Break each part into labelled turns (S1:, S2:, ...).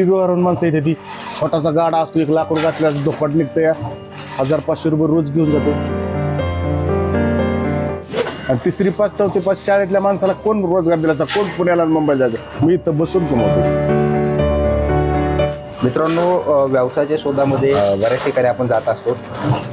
S1: पीक व्यवहारून माणसं येते ती. छोटासा गाडा असतो एक लाकूड घातल्यास दुपट निघतं या हजार पाचशे रुपये रोज घेऊन जातो. आणि तिसरी पाच चौथी पाच शाळेतल्या माणसाला कोण रोजगार दिला असता? कोण पुण्याला मुंबईला जायचं? मी इथं बसून कमवतो
S2: मित्रांनो व्यवसायाच्या शोधामध्ये बऱ्याच ठिकाणी आपण जात असतो.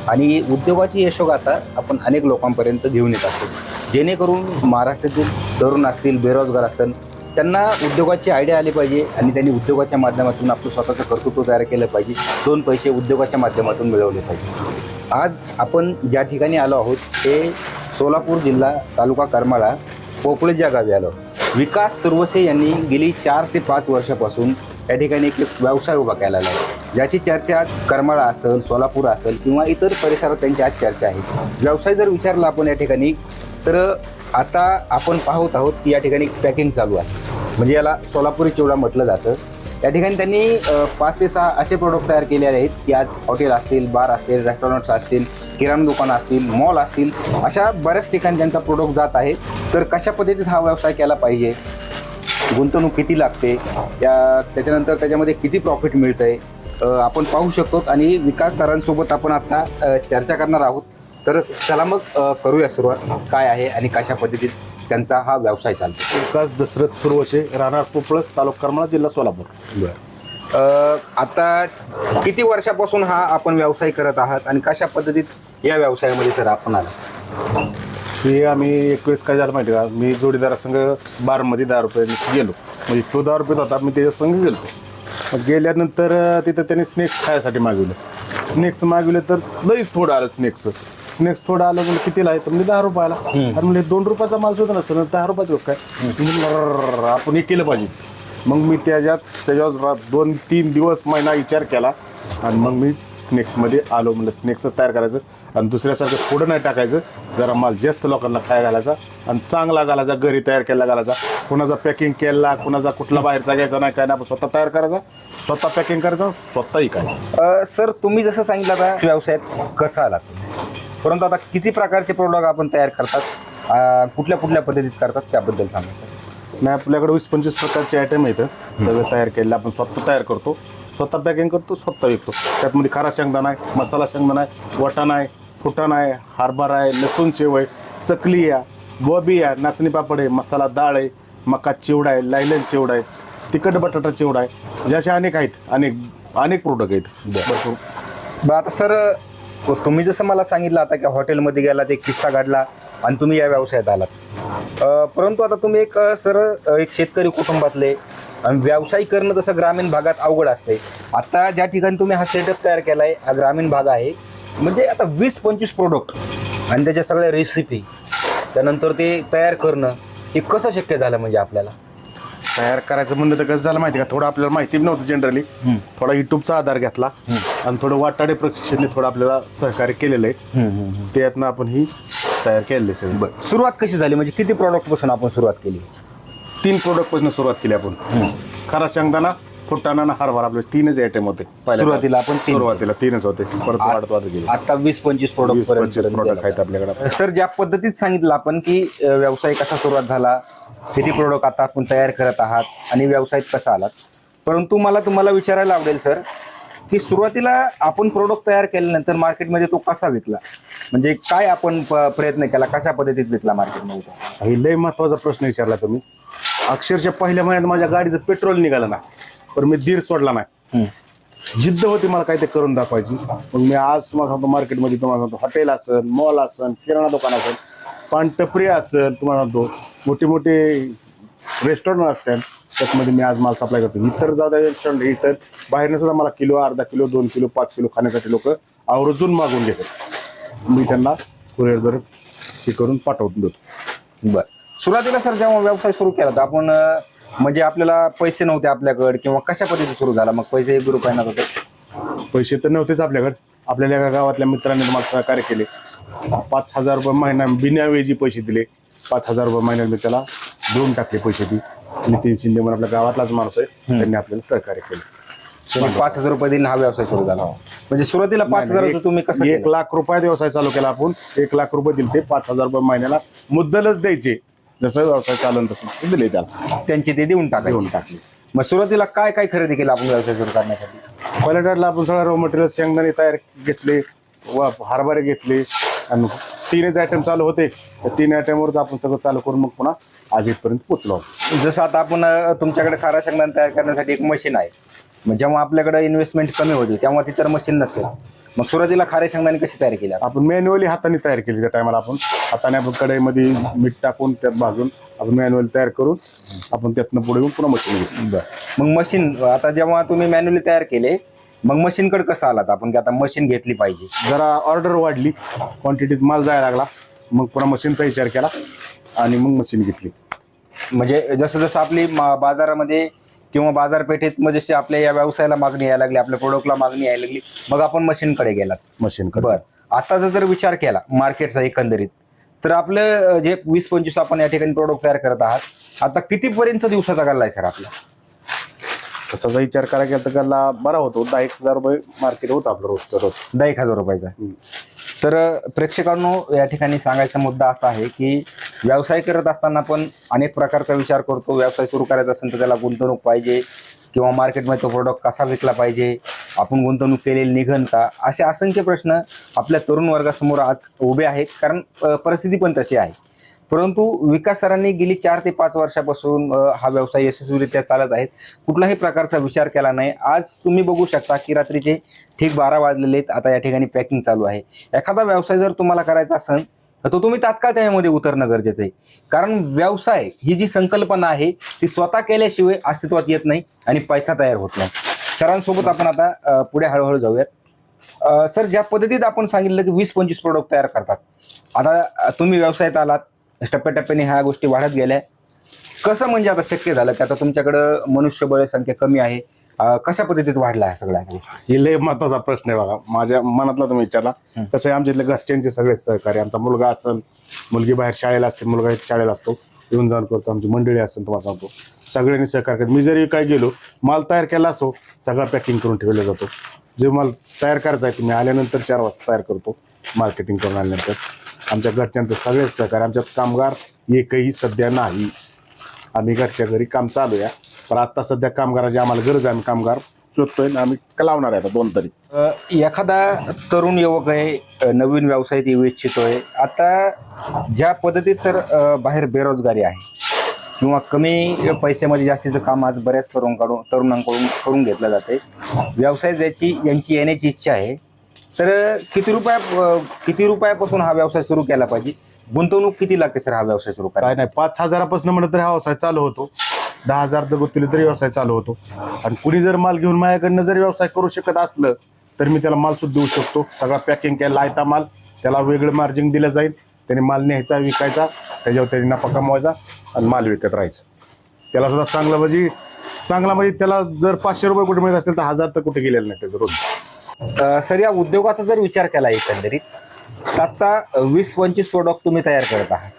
S2: आणि उद्योगाची यशोगाथा आपण अनेक लोकांपर्यंत घेऊन येत असतो. जेणेकरून महाराष्ट्रातील तरुण असतील बेरोजगार असतील त्यांना उद्योगाची आयडिया आली पाहिजे आणि त्यांनी उद्योगाच्या माध्यमातून आपलं स्वतःचं कर्तृत्व तयार केलं पाहिजे. दोन पैसे उद्योगाच्या माध्यमातून मिळवले पाहिजे. आज आपण ज्या ठिकाणी आलो आहोत ते सोलापूर जिल्हा तालुका करमाळा पोपळेज या गावी आलो विकास सुरवसे यांनी गेली चार ते पाच वर्षापासून या ठिकाणी एक व्यवसाय उभा केला आहे. ज्याची चर्चा आज करमाळा असेल सोलापूर असेल किंवा इतर परिसरात त्यांची आज चर्चा आहे. व्यवसाय जर विचारला आपण या ठिकाणी तर आता आपण पाहत आहोत की या ठिकाणी पॅकिंग चालू आहे. म्हणजे याला सोलापुरी चिवडा म्हटलं जातं. या ठिकाणी त्यांनी पाच ते सहा असे प्रोडक्ट तयार केले आहेत की आज हॉटेल असतील बार असतील रेस्टॉरंट्स असतील किराणा दुकान असतील मॉल असतील अशा बऱ्याच ठिकाणी त्यांचा प्रोडक्ट जात आहे. तर कशा पद्धतीत हा व्यवसाय केला पाहिजे? गुंतवणूक किती लागते? या त्याच्यानंतर त्याच्यामध्ये किती प्रॉफिट मिळतं आहे आपण पाहू शकतो आणि विकास सरांसोबत आपण आता चर्चा करणार आहोत. तर चला मग करूया सुरुवात. काय आहे आणि कशा पद्धतीत त्यांचा हा व्यवसाय चालतो.
S1: विकास दशरथ सुरवशे राहणार पोपळस तालुका करमाळा जिल्हा सोलापूर.
S2: अ, आता किती वर्षापासून हा आपण व्यवसाय करत आहात आणि कशा पद्धतीत या व्यवसायामध्ये सर आपण आला
S1: हे आम्ही एकवीस काय झालं माहिती का? मी जोडीदारासंग बारमध्ये दहा रुपये गेलो. म्हणजे तो दहा रुपये होता मी त्याच्या संग गेलो. मग गेल्यानंतर अं, तिथं त्यांनी स्नेक्स खायसाठी मागवलं. स्नेक्स मागवले तर लईच थोडं आलं स्नेक्स स्नेक्स थोडं आलं म्हणजे कितीला आहे? तर म्हणजे दहा रुपयाला. आणि म्हणजे दोन रुपयाचा माल सुद्धा नसतं दहा रुपयाचं काय? म्हणलं, "रर्र, आपण हे केलं पाहिजे. मग मी त्याच्यात त्याच्यावर रा- दोन तीन दिवस महिना विचार केला. आणि मग मी स्नेक्समध्ये आलो म्हणलं स्नेक्सच तयार करायचं. आणि दुसऱ्यासारखं थोडं नाही टाकायचं. जरा माल जास्त लोकांना खायला घालायचा आणि चांगला घालायचा घरी तयार केला घालायचा. कुणाचा पॅकिंग केला कुणाचा कुठला बाहेरचा घ्यायचा नाही काय नाही आपण स्वतः तयार करायचा. स्वतः पॅकिंग करायचं स्वतः विकायचं
S2: अ, सर तुम्ही जसं सांगितलं आता व्यवसायात कसं तुम्ही? परंतु आता किती प्रकारचे प्रोडक्ट आपण तयार करतात? कुठल्या कुठल्या पद्धतीत करतात? त्याबद्दल सांगा सर.
S1: नाही आपल्याकडे वीस पंचवीस प्रकारचे आयटम येतं सगळं तयार केलेलं आपण स्वतः तयार करतो. स्वतः पॅकिंग करतो स्वतः विकतो. त्यातमध्ये खारा शेंगदाणा आहे मसाला शेंगदाणा आहे वाटाणा आहे फुटाणा आहे हारभरा आहे लसूण शेव आहे चकली आहे बॉबी आहे नाचणी पापड आहे मसाला डाळ आहे मका चिवडा आहे लायलन चिवडा आहे तिखट बटाटा चिवडा आहे. म्हणजे असे अनेक आहेत अनेक अनेक प्रोडक्ट आहेत. भरपूर.
S2: बरं आता सर तुम्ही जसं मला सांगितलं आता की हॉटेलमध्ये गेलात एक किस्सा घडला आणि तुम्ही या व्यवसायात आलात. परंतु आता तुम्ही एक सरळ सर एक शेतकरी कुटुंबातले आणि व्यवसाय करणं तसं ग्रामीण भागात अवघड असते. आता ज्या ठिकाणी तुम्ही हा सेटअप तयार केला आहे हा ग्रामीण भाग आहे. म्हणजे आता वीस पंचवीस प्रोडक्ट आणि त्याच्या सगळ्या रेसिपी त्यानंतर ते तयार करणं हे कसं शक्य झालं म्हणजे आपल्याला?
S1: तयार करायचं म्हणलं तर कसं झालं माहिती का? थोडं आपल्याला माहिती नव्हतं जनरली थोडा युट्यूबचा आधार घेतला आणि थोडं वाटाडे प्रशिक्षणने थोडं आपल्याला सहकार्य केलेलं आहे. त्यातनं आपण ही तयार केलेली आहे सगळी.
S2: सुरुवात कशी झाली? म्हणजे किती प्रॉडक्टपासून आपण सुरुवात केली?
S1: तीन प्रोडक्टपासून सुरुवात केली आपण. खरा शेंगदाणा फुटाणा आणि हरभरा आपले तीनच आयटम होते. पहिल्या
S2: सुरुवातीला आपण तीन.
S1: सुरुवातीला तीनच होते. परत वाढत वाढत गेले.
S2: आता वीस पंचवीस प्रोडक्ट
S1: वीस पंचवीस प्रोडक्ट आहेत आपल्याकडे
S2: सर ज्या पद्धतीत सांगितलं आपण की अ, व्यवसाय कसा सुरुवात झाला किती प्रोडक्ट आता आपण तयार करत आहात आणि व्यवसायात कसा आलात? परंतु मला तुम्हाला विचारायला आवडेल सर की सुरुवातीला आपण प्रोडक्ट तयार केल्यानंतर मार्केटमध्ये तो कसा विकला? म्हणजे काय आपण प- प्रयत्न केला? कशा पद्धतीत विकला मार्केटमध्ये?
S1: हे लय महत्त्वाचा प्रश्न विचारला तुम्ही. अक्षरशः पहिल्या महिन्यात माझ्या गाडीचं पेट्रोल निघालं ना. पण मी धीर सोडला नाही. जिद्द होती मला काय ते करून दाखवायची. मग मी आज तुम्हाला सांगतो मार्केटमध्ये तुम्हाला सांगतो हॉटेल असेल मॉल असेल किराणा दुकान असेल पानटपरी असेल तुम्हाला सांगतो मोठे मोठे रेस्टॉरंट असतात त्याच्यामध्ये मी आज माल सप्लाय करतो. इतर जादा रेस्टॉरंट इतर बाहेरनं सुद्धा मला किलो अर्धा किलो दोन किलो पाच किलो खाण्यासाठी लोक आवर्जून मागून घेतात. मी त्यांना कुरिअरद्वारे हे करून पाठवून देतो.
S2: बर. सुरुवातीला सर जेव्हा व्यवसाय सुरू केला तर आपण म्हणजे आपल्याला पैसे नव्हते आपल्याकडे किंवा कशा पद्धतीत सुरू झाला? मग पैसे एक रुपयानं होते
S1: पैसे तर नव्हतेच आपल्याकडे. आपल्याला एका गावातल्या मित्रांनी मला सहकार्य केले. पाच हजार रुपये महिना बिन्यावेजी पैसे दिले. पाच हजार रुपये महिन्यात मी त्याला देऊन टाकले पैसे ती नितीन शिंदे म्हणून आपल्या गावातलाच माणूस आहे. त्यांनी आपल्याला सहकार्य केले.
S2: त्यांनी पाच हजार रुपये देऊन हा व्यवसाय सुरू झाला. म्हणजे सुरुवातीला पाच हजाराचं तुम्ही कसं
S1: एक? लाख रुपयात व्यवसाय चालू केला आपण. एक लाख रुपये दिले ते पाच हजार रुपये महिन्याला. मुद्दलच द्यायचे. जसं व्यवसाय चालन तसं ते दिले त्याला.
S2: त्यांचे ते देऊन टाकायचे.
S1: देऊन टाकले.
S2: मग सुरुवातीला काय काय खरेदी केलं आपण व्यवसाय सुरू करण्यासाठी?
S1: पहिल्या आपण सगळं रॉ मटेरियल शेंगदाणे तयार घेतले व हरभरे घेतले आणि तीनच आयटम चालू होते. त्या तीन आयटमवरच आपण सगळं चालू करून मग पुन्हा आज इथपर्यंत पोचलो.
S2: जसं आता आपण अं, तुमच्याकडे खारा शेंगदाणा तयार करण्यासाठी एक मशीन आहे. मग जेव्हा आपल्याकडे इन्व्हेस्टमेंट कमी होती तेव्हा ती तर मशीन नसेल. मग सुरुवातीला खारे शेंगदाणे कशी तयार केल्या
S1: आपण मॅन्युअली हाताने तयार केली त्या टायमाला आपण. हाताने आपण कढईमध्ये मीठ टाकून त्यात भाजून आपण मॅन्युअली तयार करून आपण त्यातनं पुढे येऊन पुन्हा मशीन घेतली
S2: मग मशीन आता जेव्हा तुम्ही मॅन्युअली तयार केले मग मशीनकडे कसं आलात आपण? की आता मशीन घेतली पाहिजे.
S1: जरा ऑर्डर वाढली क्वांटिटीत माल जायला लागला मग पुन्हा मशीनचा विचार केला आणि मग मशीन घेतली.
S2: म्हणजे जसं जसं आपली बाजारामध्ये किंवा बाजारपेठेत मग जशी आपल्या या व्यवसायाला मागणी यायला लागली आपल्या प्रोडक्टला मागणी यायला लागली मग आपण मशीनकडे गेलात.
S1: मशीन
S2: बर. आताचा जर विचार केला मार्केटचा एकंदरीत तर आपलं जे वीस पंचवीस आपण या ठिकाणी प्रोडक्ट तयार करत आहात आता कितीपर्यंत दिवसाचा गल्ला आहे सर आपला?
S1: तसाचा विचार करायला गेला तर गल्ला बरा होतो. दहा एक हजार रुपये मार्केट होतं आपलं रोजचं रोज.
S2: दहा एक हजार रुपयाचा. तर प्रेक्षकांनो या ठिकाणी सांगायचा मुद्दा असा आहे की व्यवसाय करत असताना पण अनेक प्रकारचा विचार करतो. व्यवसाय सुरू करायचा असेल तर त्याला गुंतवणूक पाहिजे किंवा मार्केटमध्ये तो प्रोडक्ट कसा विकला पाहिजे आपण गुंतवणूक केलेली निघन का? असे असंख्य प्रश्न आपल्या तरुण वर्गासमोर आज उभे आहेत. कारण परिस्थिती पण तशी आहे. परंतु विकास सरांनी गेली चार ते पाच वर्षापासून हा व्यवसाय यशस्वीरित्या चालत आहेत कुठलाही प्रकारचा विचार केला नाही. आज तुम्ही बघू शकता की रात्रीचे ठीक बारा वाजलेले आहेत. आता या ठिकाणी पॅकिंग चालू आहे. एखादा व्यवसाय जर तुम्हाला करायचा असेल तर तो तुम्ही तात्काळ त्यामध्ये उतरणं गरजेचं आहे. कारण व्यवसाय ही जी संकल्पना आहे ती स्वतः केल्याशिवाय अस्तित्वात येत नाही आणि पैसा तयार होत नाही. सरांसोबत आपण आता पुढे हळूहळू जाऊयात. सर ज्या पद्धतीत आपण सांगितलं की वीस पंचवीस प्रोडक्ट तयार करतात. आता तुम्ही व्यवसायात आलात टप्प्याटप्प्याने ह्या गोष्टी वाढत गेल्या. कसं म्हणजे आता शक्य झालं की आता तुमच्याकडं मनुष्यबळ संख्या कमी आहे अ, कशा पद्धतीत वाढला आहे सगळ्या
S1: हे लय महत्त्वाचा प्रश्न आहे बघा. माझ्या मनातला तुम्ही विचारला. कसं आहे आमच्या इथल्या घरच्यांचे सगळे सहकार्य आमचा मुलगा असेल मुलगी बाहेर शाळेला असते मुलगा इथे शाळेला असतो येऊन जाऊन करतो आमची मंडळी असेल तुम्हाला सांगतो. सगळ्यांनी सहकार्य करतो. मी जरी काय गेलो माल तयार केला असतो सगळा पॅकिंग करून ठेवला जातो. जे माल तयार करायचा आहे ते मी आल्यानंतर चार वाजता तयार करतो मार्केटिंग करून आल्यानंतर. आमच्या घरच्यांचं सगळेच सहकार्य आमच्यात कामगार एकही सध्या नाही. आम्ही घरच्या घरी काम चालू आहे. पण आता सध्या कामगाराची आम्हाला गरज आहे आम्ही कामगार शोधतोय आणि आम्ही लावणार आहे आता दोन तरी.
S2: अ, एखादा तरुण युवक आहे अ, नवीन व्यवसायात येऊ इच्छितोय. आता ज्या पद्धतीत सर अ, बाहेर बेरोजगारी आहे किंवा कमी पैशामध्ये जास्तीचं काम आज बऱ्याच तरुणकडून तरुणांकडून करून घेतलं जाते व्यवसाय ज्याची यांची येण्याची इच्छा आहे तर किती रुपया अ, किती रुपयापासून हा व्यवसाय सुरू केला पाहिजे? गुंतवणूक किती लागते सर हा व्यवसाय सुरू
S1: काय
S2: करायला
S1: नाही पाच हजारापासून म्हणलं तरी हा व्यवसाय चालू होतो. दहा हजार जर तरी व्यवसाय चालू होतो. आणि कुणी जर माल घेऊन माझ्याकडनं जर व्यवसाय करू शकत असलं तर मी त्याला माल सुद्धा देऊ शकतो. सगळा पॅकिंग केला लायता माल. त्याला वेगळं मार्जिन दिलं जाईल. त्याने माल न्यायचा विकायचा. त्याच्यावर त्याने नफा कमवायचा आणि माल विकत राहायचं. त्याला सुद्धा चांगला म्हणजे चांगला म्हणजे त्याला जर पाचशे रुपये कुठे मिळत असेल तर हजार तर कुठे गेलेलं नाही त्याचं रोज.
S2: अ, सर या उद्योगाचा जर विचार केला एकंदरीत तर आता वीस पंचवीस प्रोडक्ट तुम्ही तयार करत आहात.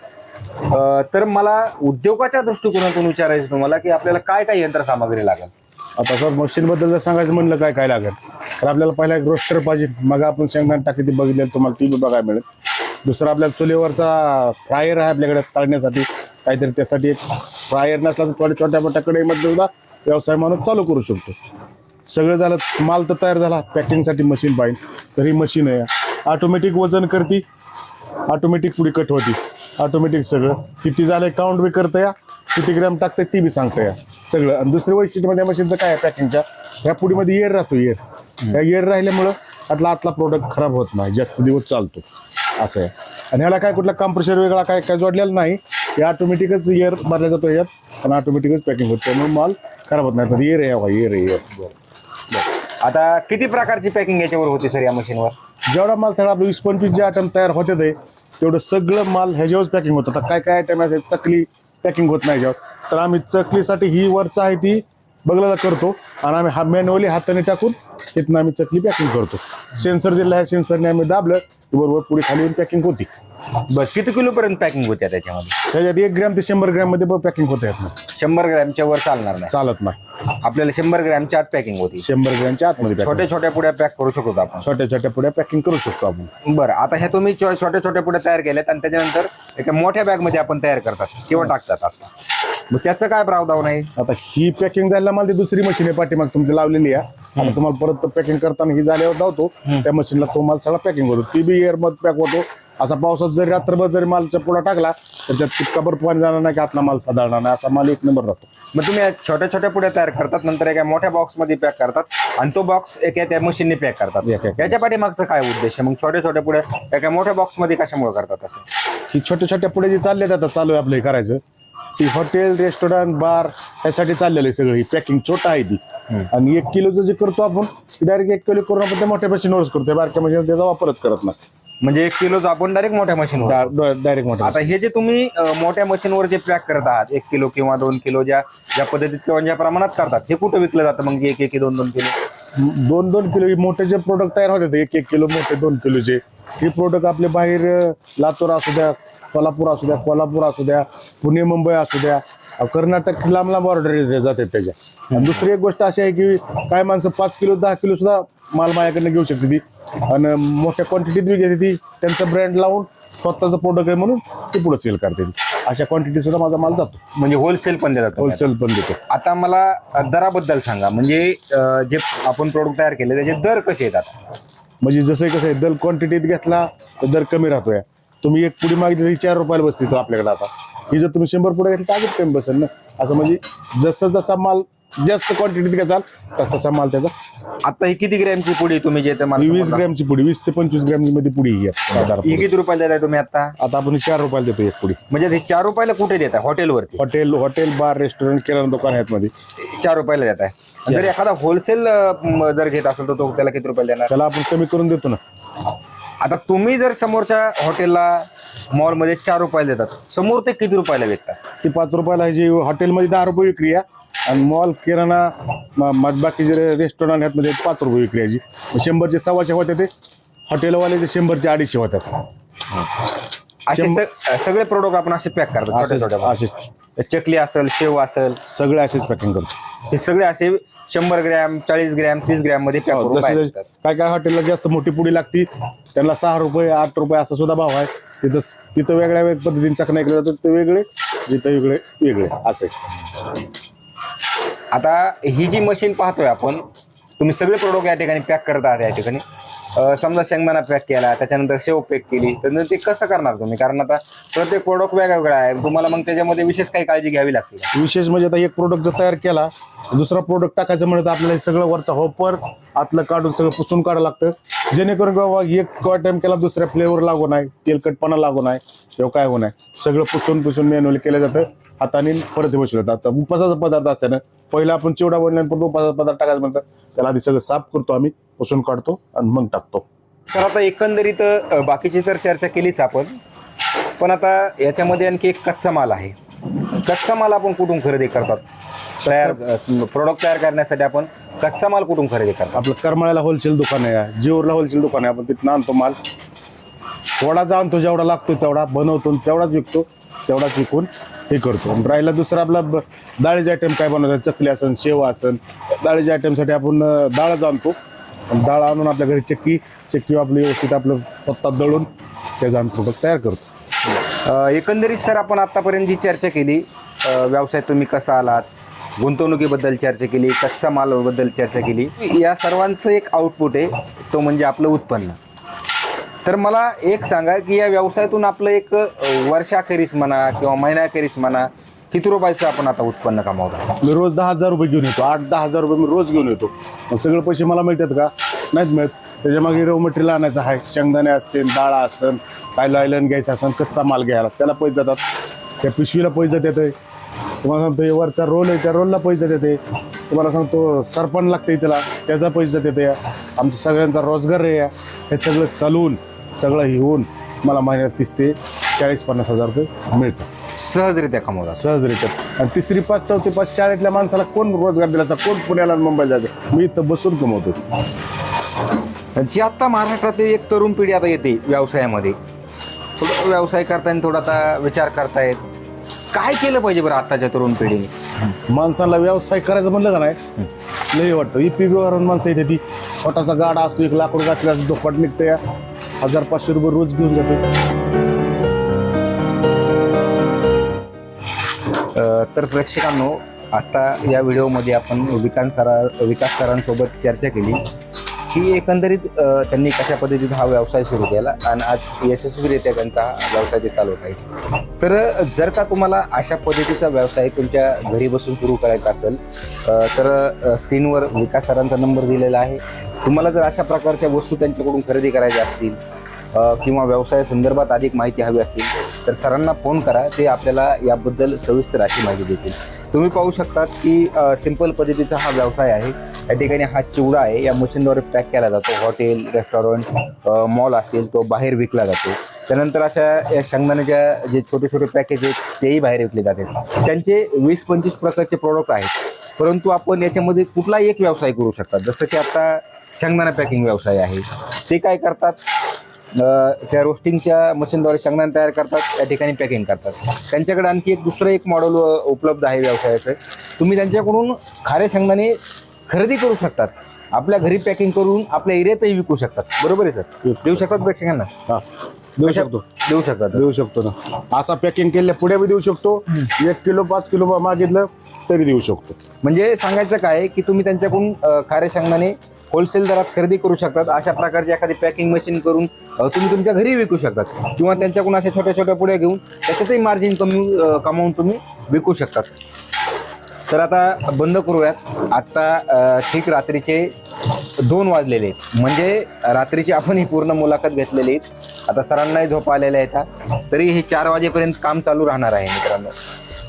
S2: तर मला उद्योगाच्या दृष्टिकोनातून विचारायचं तुम्हाला की आपल्याला काय काय यंत्रसामग्री लागेल?
S1: आता सर मशीनबद्दल जर सांगायचं म्हणलं काय काय लागेल? तर आपल्याला पहिला एक रोस्टर पाहिजे. मग आपण शेंगदाण टाकी ती बघितलेलं तुम्हाला ती बी बघायला मिळेल. दुसरा आपल्याला चुलीवरचा फ्रायर आहे आपल्याकडे तळण्यासाठी. काहीतरी त्यासाठी एक फ्रायर नसला तर थोड्या छोट्या मोठ्या कढईमध्ये सुद्धा व्यवसाय माणूस चालू करू शकतो. सगळं झालं माल तर तयार झाला. पॅकिंगसाठी मशीन पाहिजे. तर ही मशीन आहे. ऑटोमॅटिक वजन करती. ऑटोमॅटिक पुढे कट होती. ऑटोमॅटिक सगळं. किती झालंय काउंट बी करतं या. किती ग्रॅम टाकतं ती बी सांगतं या. सगळं. आणि दुसरं वैशिष्ट्य म्हणजे मशीनचं काय आहे पॅकिंगच्या ह्या पुडीमध्ये एअर राहतो एअर या एअर राहिल्यामुळं आतला आतला प्रोडक्ट खराब होत नाही. जास्त दिवस चालतो. असं आहे. आणि ह्याला काय कुठला कम्प्रेशर वेगळा काय काय जोडलेला नाही. हे ऑटोमॅटिकच एअर भरला जातो यात. आणि ऑटोमॅटिकच पॅकिंग होतं. त्यामुळे माल खराब होत नाही. तर एअर आहे एअर एअर
S2: आता किती प्रकारची पॅकिंग याच्यावर होती सर या मशीनवर
S1: जेवढा माल सगळा आपलं वीस पंचवीस जे आयटम तयार होते ते. तेवढं सगळं माल ह्याच्यावरच पॅकिंग होतं. आता काय काय आयटम आहे चकली पॅकिंग होत नाही ह्याच्यावर. तर आम्ही चकलीसाठी ही वरचं आहे ती बघलेला करतो आणि आम्ही हा मॅन्युअली हाताने टाकून तिथनं आम्ही चकली पॅकिंग करतो. सेन्सर दिला आहे सेन्सरने आम्ही दाबलं की बरोबर पुढे खाली येऊन पॅकिंग होती.
S2: बस किती किलो पर्यंत पॅकिंग होत्या त्याच्यामध्ये?
S1: त्याच्यात एक ग्रॅम ते शंभर ग्रॅममध्ये पॅकिंग होते यातनं
S2: शंभर ग्रॅमच्या वर चालणार नाही.
S1: चालत नाही.
S2: आपल्याला शंभर ग्रॅमच्या आत पॅकिंग होती.
S1: शंभर ग्रॅमच्या आतमध्ये packing.
S2: छोट्या छोट्या पुड्या पॅक करू शकतो आपण?
S1: छोट्या छोट्या पुढ्या पॅकिंग करू शकतो आपण.
S2: बरं आता ह्या तुम्ही छो- छोट्या छोट्या पुढे तयार केल्यात आणि त्याच्यानंतर एका मोठ्या बॅगमध्ये आपण तयार करतात किंवा टाकतात आता. मग त्याचं काय प्रावधान आहे?
S1: आता ही पॅकिंग झाल्याला मला ती दुसरी मशीन आहे पाठीमाग तुमची लावलेली आहे. आता तुम्हाला परत पॅकिंग करताना ही झाल्यावर धावतो. त्या मशीनला तो माल सगळा पॅकिंग होतो. ती बी एअरमध्ये पॅक होतो. असा पावसात जरी रात्रभर जरी मालच्या पुढे टाकला तर त्यात तितका बरं पाणी जाणार नाही की आतला माल साधारणार नाही. असा माल एक नंबर राहतो.
S2: मग तुम्ही या छोट्या छोट्या पुढे तयार करतात नंतर एका मोठ्या बॉक्समध्ये पॅक करतात आणि तो बॉक्स एका त्या मशीनने पॅक
S1: एका-
S2: करतात याच्या पाठीमागचं काय उद्देश आहे? मग छोट्या छोट्या पुढे एका मोठ्या बॉक्समध्ये कशामुळे करतात असं?
S1: ही छोट्या छोट्या पुढे जे चालले जातात चालू आहे आपलं हे करायचं. ती हॉटेल रेस्टॉरंट बार यासाठी चाललेलं आहे सगळं. ही पॅकिंग छोटा आहे ती. आणि एक किलोचं जे करतो आपण डायरेक्ट एक किलो करून आपण मोठ्या मशीनवरच करतो बारक्या मशीन त्याचा वापरच करत नाही.
S2: म्हणजे एक किलोचं आपण डायरेक्ट मोठ्या मशीन
S1: डायरेक्ट मोठ्या
S2: आता हे जे तुम्ही अ, मोठ्या मशीनवर जे पॅक करत आहात एक किलो किंवा दोन किलो ज्या ज्या पद्धतीत किंवा ज्या प्रमाणात करतात हे कुठं विकलं जातं? मग एक एक दोन दोन किलो?
S1: दोन दोन किलो हे मोठे जे प्रोडक्ट तयार होतात एक एक किलो मोठे दोन किलोचे हे प्रोडक्ट आपले बाहेर अं, लातूर असू द्या सोलापूर असू द्या कोल्हापूर असू द्या पुणे मुंबई असू द्या. कर्नाटक लांब लांब ऑर्डर जातात त्याच्या. आणि दुसरी एक गोष्ट अशी आहे की काय माणसं पाच किलो दहा किलो सुद्धा माल माझ्याकडनं घेऊ शकते ती. आणि मोठ्या क्वांटिटीत बी घेते ती. त्यांचं ब्रँड लावून स्वतःचं प्रोडक्ट आहे म्हणून ते पुढे सेल करते ती. अशा क्वांटिटी सुद्धा माझा माल जातो.
S2: म्हणजे होलसेल पण देतात.
S1: होलसेल पण देतो.
S2: आता मला दराबद्दल सांगा. म्हणजे जे आपण प्रोडक्ट तयार केले त्याचे दर कसे येतात
S1: म्हणजे जसं कसं आहे दर क्वांटिटीत घेतला तर दर कमी राहतोय. तुम्ही एक पुडी मागितली तर चार रुपयाला बसते तो आपल्याकडे आता. ही जर तुम्ही शंभर पुढे घेतली तर अजून बसेल ना? असं म्हणजे जसं जसा माल जास्त क्वांटिटीत घ्याल तसा तसा माल त्याचा.
S2: आता ही किती ग्रॅमची पुडी तुम्ही जे मला
S1: वीस ग्रॅमची पुडी वीस ते पंचवीस ग्रॅममध्ये पुडी ही
S2: किती रुपयाला देताय तुम्ही आता?
S1: आता आपण चार रुपयाला देतो एक पुडी
S2: म्हणजे हे चार रुपयाला कुठे देताय? हॉटेलवरती?
S1: हॉटेल हॉटेल बार रेस्टॉरंट किराणा दुकान आहेत मध्ये.
S2: चार रुपयाला देताय. जर एखादा होलसेल जर घेत असेल तर तो त्याला किती रुपयाला देणार?
S1: त्याला आपण कमी करून देतो ना.
S2: आता तुम्ही जर समोरच्या हॉटेलला मॉलमध्ये चार रुपयाला देतात समोर ते किती रुपयाला विकतात?
S1: ती पाच रुपयाला जी हॉटेलमध्ये दहा रुपये विक्री आहे. आणि मॉल किराणा म- म- बाकी जे रेस्टॉरंट आहेत मध्ये पाच रुपये विक्री आहे जी. शंभरचे सव्वाशे होते ते. हॉटेलवाले ते शंभरचे अडीचशे होतात.
S2: असे स- सगळे प्रोडक्ट आपण असे पॅक करतो छोट्या
S1: असेच
S2: छोट्या
S1: असेच.
S2: चकली असेल शेव असेल.
S1: सगळे असेच पॅकिंग करतो.
S2: हे सगळे असे शंभर ग्रॅम चाळीस ग्रॅम तीस ग्रॅममध्ये पॅक करून
S1: जसे
S2: बाहेर
S1: जसे-
S2: येतात.
S1: काय काय हॉटेलला जास्त मोठी पुडी लागती त्यांना सहा रुपये आठ रुपये असा सुद्धा भाव आहे तिथं तिथं वेगळ्या वेगळ्या पद्धतीने चकना ऐकलं जातं ते वेगळे जिथं वेगळे वेगळे असे
S2: आता ही जी मशीन पाहतोय आपण तुम्ही सगळे प्रोडक्ट या ठिकाणी पॅक करत आहात या ठिकाणी. समजा शेंगदाणा पॅक केला त्याच्यानंतर शेव पॅक केली तर ते कसं करणार तुम्ही? कारण आता प्रत्येक प्रोडक्ट वेगळा आहे. तुम्हाला मग त्याच्यामध्ये विशेष काही काळजी घ्यावी लागते
S1: विशेष म्हणजे आता एक प्रोडक्ट जर तयार केला दुसरा प्रोडक्ट टाकायचं म्हणलं तर आपल्याला हे सगळं वरचा हॉपर आतलं काढून सगळं पुसून काढावं लागतं. जेणेकरून बाबा एक टाइम केला दुसऱ्या फ्लेवर लागू नाही तेलकटपणा लागू नाही किंवा काय होऊ नये. सगळं पुसून पुसून मेन्युअल केलं जातं. हाताने परत हे बसवलं आता उपासाचा पदार्थ असताना पहिला आपण चिवडा बनल्यानंतर उपासाचा पदार्थ टाकायचं म्हणतात त्याला आधी सगळं साफ करतो आम्ही पुसून काढतो आणि मग टाकतो.
S2: तर आता एकंदरीत बाकीची तर चर्चा केलीच आपण पण आता याच्यामध्ये आणखी एक कच्चा माल आहे. कच्चा माल आपण कुठून खरेदी करतात? तयार प्रोडक्ट तयार करण्यासाठी आपण कच्चा माल कुठून खरेदी करतात?
S1: आपलं करमाळ्याला होलसेल दुकान आहे जिओरला होलसेल दुकान आहे आपण तिथनं आणतो माल. थोडा जाणतो जेवढा लागतो तेवढा बनवतो तेवढाच विकतो तेवढाच विकून हे करतो. आणि राहिला दुसरा आपला ब- डाळीचे आयटम काय बनवतात? चकली असन शेव असन. डाळीच्या आयटमसाठी आपण अं, डाळच आणतो. आणि डाळ आणून आपल्या घरी चक्की चक्की आपली व्यवस्थित आपलं स्वतः दळून त्याचा आम्ही प्रोडक्ट तयार करतो.
S2: अ, एकंदरीत सर आपण आत्तापर्यंत जी चर्चा केली अ, व्यवसाय तुम्ही कसा आलात गुंतवणुकीबद्दल चर्चा केली कच्चा मालाबद्दल चर्चा केली या सर्वांचं एक आउटपुट आहे तो म्हणजे आपलं उत्पन्न. तर मला एक सांगा की या व्यवसायातून आपलं एक वर्षाखेरीस म्हणा किंवा महिन्याखेरीस म्हणा किती रुपयाचं आपण आता उत्पन्न कमावतो?
S1: मी रोज दहा हजार रुपये घेऊन येतो. आठ दहा हजार रुपये मी रोज घेऊन येतो. मग सगळे पैसे मला मिळतात का? नाहीच मिळत. त्याच्यामागे रव मटेरियल आणायचं आहे. शेंगदाणे असतील डाळ असन काय लॉयलन घ्यायचं असन कच्चा माल घ्यायला त्याला पैसे जातात. त्या पिशवीला पैसे देते तुम्हाला सांगतो वरचा रोल आहे त्या रोलला पैसे देते तुम्हाला सांगतो सरपण लागते त्याला. त्याचा पैसे देते आमच्या सगळ्यांचा रोजगार आहे. हे सगळं चालवून सगळं हे होऊन मला महिन्यात तीस ते चाळीस पन्नास हजार रुपये मिळतात
S2: सहजरित्या कमावतात.
S1: सहजरित्या. आणि तिसरी पाच चौथी पाच शाळेतल्या माणसाला कोण रोजगार दिला असता कोण पुण्याला आणि मुंबईला जायचं? मी इथं बसून कमवतो
S2: जी आत्ता महाराष्ट्रातील एक तरुण पिढी आता येते व्यवसायामध्ये. थोडं व्यवसाय करताना थोडा आता विचार करतायत. काय केलं पाहिजे बरं आत्ताच्या तरुण पिढीने?
S1: माणसाला व्यवसाय करायचं म्हणलं का नाही? लई वाटतं. ई पी व्यवहारून माणसं येते ती. छोटासा गाडा असतो एक लाकूड घातला दुप्पट निघतं. या हजार पाचशे रुपये रोज घेऊन जातो.
S2: तर प्रेक्षकांनो आता या व्हिडिओमध्ये आपण विकास सरा विकास सरांसोबत चर्चा केली. की एकंदरीत त्यांनी कशा पद्धतीचा हा व्यवसाय सुरू केला आणि आज यशस्वीरित्या त्यांचा हा व्यवसाय ते चालवत आहे तर जर का तुम्हाला अशा पद्धतीचा व्यवसाय तुमच्या घरी बसून सुरू करायचा असेल तर स्क्रीनवर विकास सरांचा नंबर दिलेला आहे. तुम्हाला जर अशा प्रकारच्या वस्तू त्यांच्याकडून खरेदी करायच्या असतील किंवा व्यवसाया संदर्भात अधिक माहिती हवी असतील तर सरांना फोन करा. ते आपल्याला याबद्दल सविस्तर अशी माहिती देतील. तुम्ही पाहू शकतात की सिंपल पद्धतीचा हा व्यवसाय आहे. या ठिकाणी हा चिवडा आहे. या मशीनद्वारे पॅक केला जातो. हॉटेल रेस्टॉरंट मॉल असतील तो बाहेर विकला जातो. त्यानंतर अशा या शेंगदाण्याच्या जे छोटे छोटे पॅकेज आहेत तेही बाहेर विकले जातात. त्यांचे वीस पंचवीस प्रकारचे प्रोडक्ट आहेत. परंतु आपण याच्यामध्ये कुठला एक व्यवसाय करू शकतात जसं की आता शेंगदाणा पॅकिंग व्यवसाय आहे. ते काय करतात? त्या रोस्टिंगच्या मशीनद्वारे शेंगदाणे तयार करतात त्या ठिकाणी पॅकिंग करतात. त्यांच्याकडे आणखी एक दुसरं एक मॉडेल उपलब्ध आहे व्यवसायाचं. तुम्ही त्यांच्याकडून खारे शेंगदाणे खरेदी करू शकतात. आपल्या घरी पॅकिंग करून आपल्या एरियातही विकू शकतात. बरोबर आहे सर? देऊ शकतात प्रेक्षकांना?
S1: हा. देऊ शकतो.
S2: देऊ शकतात.
S1: देऊ शकतो ना. असा पॅकिंग केलेल्या पुढे बी देऊ शकतो. एक किलो पाच किलो मागितलं तरी देऊ शकतो.
S2: म्हणजे सांगायचं काय की तुम्ही त्यांच्याकडून कार्यसंघाने होलसेल दरात खरेदी करू शकतात. अशा प्रकारची एखादी पॅकिंग मशीन करून तुम्ही तुमच्या घरी विकू शकतात. किंवा त्यांच्याकडून अशा छोट्या छोट्या पुढे घेऊन त्याच्यातही मार्जिन कमी कमावून तुम्ही विकू शकतात. तर आता बंद करूयात. आत्ता ठीक रात्रीचे दोन वाजलेले आहेत. म्हणजे रात्रीची आपण ही पूर्ण मुलाखत घेतलेली आहेत. आता सरांनाही झोपा आलेल्या आहेत. तरी हे चार वाजेपर्यंत काम चालू राहणार आहे मित्रांनो.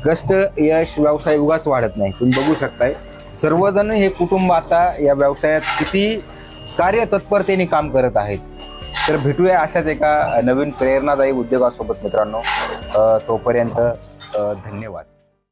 S2: कष्ट यश व्यवसाय उगाच वाढत नाही. तुम्ही बघू शकताय. सर्वजण हे कुटुंब आता या व्यवसायात किती कार्यतत्परतेने काम करत आहेत. तर भेटूया अशाच एका नवीन प्रेरणादायी उद्योगासोबत मित्रांनो. तोपर्यंत धन्यवाद.